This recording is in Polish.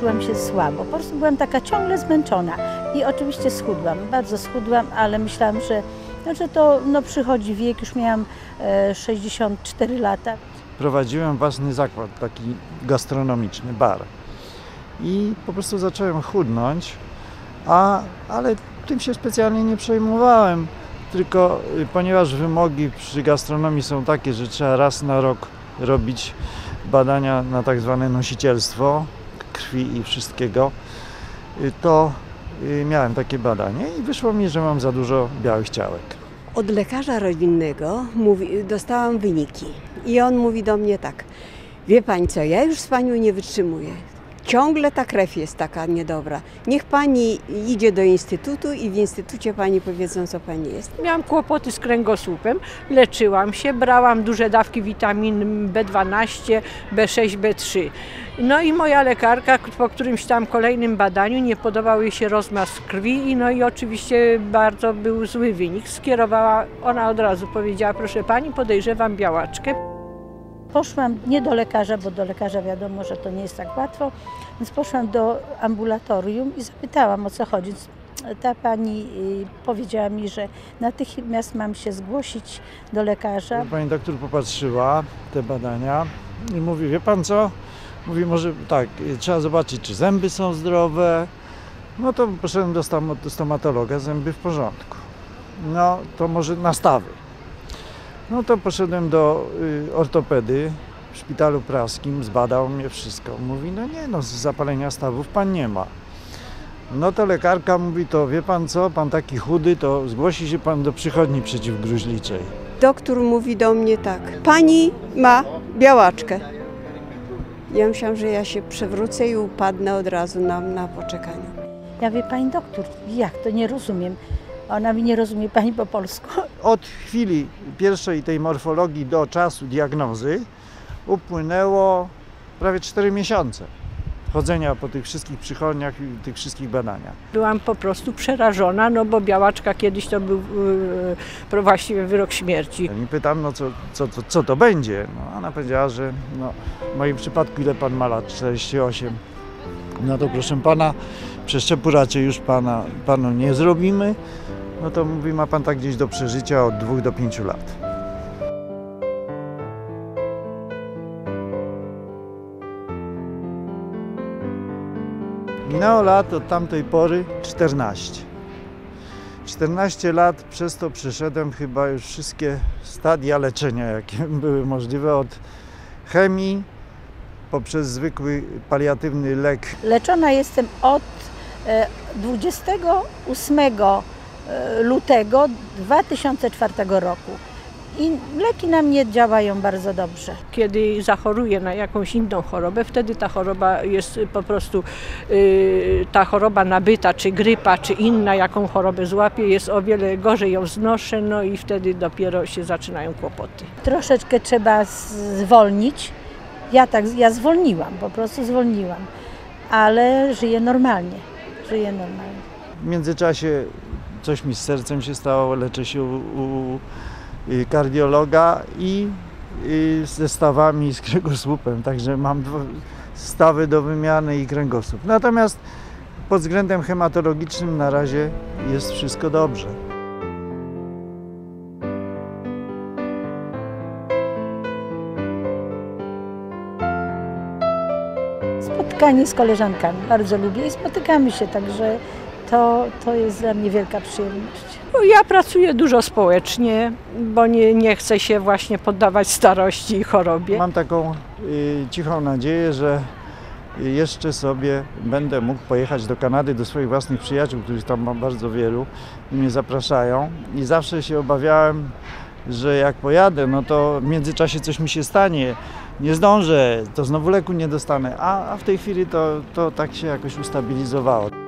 czułam się słabo. Po prostu byłam taka ciągle zmęczona. I oczywiście schudłam, bardzo schudłam, ale myślałam, że, no, że to no, przychodzi wiek, już miałam e, 64 lata. prowadziłem własny zakład, taki gastronomiczny, bar. I po prostu zacząłem chudnąć, a, ale tym się specjalnie nie przejmowałem. Tylko y, ponieważ wymogi przy gastronomii są takie, że trzeba raz na rok robić badania na tak zwane nosicielstwo krwi i wszystkiego, y, to y, miałem takie badanie i wyszło mi, że mam za dużo białych ciałek. Od lekarza rodzinnego mówi, dostałam wyniki i on mówi do mnie tak, wie pani co, ja już z panią nie wytrzymuję. Ciągle ta krew jest taka niedobra. Niech pani idzie do instytutu i w instytucie pani powiedzą, co pani jest. Miałam kłopoty z kręgosłupem, leczyłam się, brałam duże dawki witamin B12, B6, B3. No i moja lekarka po którymś tam kolejnym badaniu nie podobał jej się rozmaz krwi i no i oczywiście bardzo był zły wynik. Skierowała, ona od razu powiedziała, proszę pani, podejrzewam białaczkę. Poszłam nie do lekarza, bo do lekarza wiadomo, że to nie jest tak łatwo, więc poszłam do ambulatorium i zapytałam o co chodzi. Ta pani y, powiedziała mi, że natychmiast mam się zgłosić do lekarza. Pani doktor popatrzyła te badania i mówi, wie pan co? Mówi, może tak, y, trzeba zobaczyć, czy zęby są zdrowe. No to poszedłem do stomatologa, zęby w porządku. No to może nastawy. No to poszedłem do y, ortopedy w szpitalu praskim, zbadał mnie wszystko. Mówi, no nie no, z zapalenia stawów pan nie ma. No to lekarka mówi, to wie pan co, pan taki chudy, to zgłosi się pan do przychodni przeciwgruźliczej. Doktor mówi do mnie tak, pani ma białaczkę. Ja myślałam, że ja się przewrócę i upadnę od razu na, na poczekaniu. Ja wie pani doktor, jak to nie rozumiem. Ona mi nie rozumie pani po polsku. Od chwili pierwszej tej morfologii do czasu diagnozy upłynęło prawie 4 miesiące chodzenia po tych wszystkich przychodniach i tych wszystkich badaniach. Byłam po prostu przerażona, no bo białaczka kiedyś to był yy, właściwie wyrok śmierci. I pytam, no co, co, co, co to będzie? No, ona powiedziała, że no, w moim przypadku ile pan ma lat? 48. No to proszę pana, przeszczepu raczej już pana, panu nie zrobimy. No to mówi, ma pan tak gdzieś do przeżycia od 2 do 5 lat. Minęło lat od tamtej pory 14. 14 lat przez to przeszedłem chyba już wszystkie stadia leczenia, jakie były możliwe, od chemii poprzez zwykły paliatywny lek Leczona jestem od e, 28 e, lutego 2004 roku. I leki na mnie działają bardzo dobrze. Kiedy zachoruję na jakąś inną chorobę, wtedy ta choroba jest po prostu, yy, ta choroba nabyta, czy grypa, czy inna, jaką chorobę złapię, jest o wiele gorzej ją znoszę, no i wtedy dopiero się zaczynają kłopoty. Troszeczkę trzeba zwolnić. Ja tak, ja zwolniłam, po prostu zwolniłam, ale żyję normalnie. Żyję normalnie. W międzyczasie coś mi z sercem się stało, leczę się u, u y, kardiologa i y, ze stawami z kręgosłupem, także mam stawy do wymiany i kręgosłup. Natomiast pod względem hematologicznym na razie jest wszystko dobrze. Spotkanie z koleżankami bardzo lubię i spotykamy się, także to, to jest dla mnie wielka przyjemność. No, ja pracuję dużo społecznie, bo nie, nie chcę się właśnie poddawać starości i chorobie. Mam taką y, cichą nadzieję, że jeszcze sobie będę mógł pojechać do Kanady do swoich własnych przyjaciół, których tam mam bardzo wielu i mnie zapraszają. I zawsze się obawiałem, że jak pojadę, no to w międzyczasie coś mi się stanie, nie zdążę, to znowu leku nie dostanę. A, a w tej chwili to, to tak się jakoś ustabilizowało.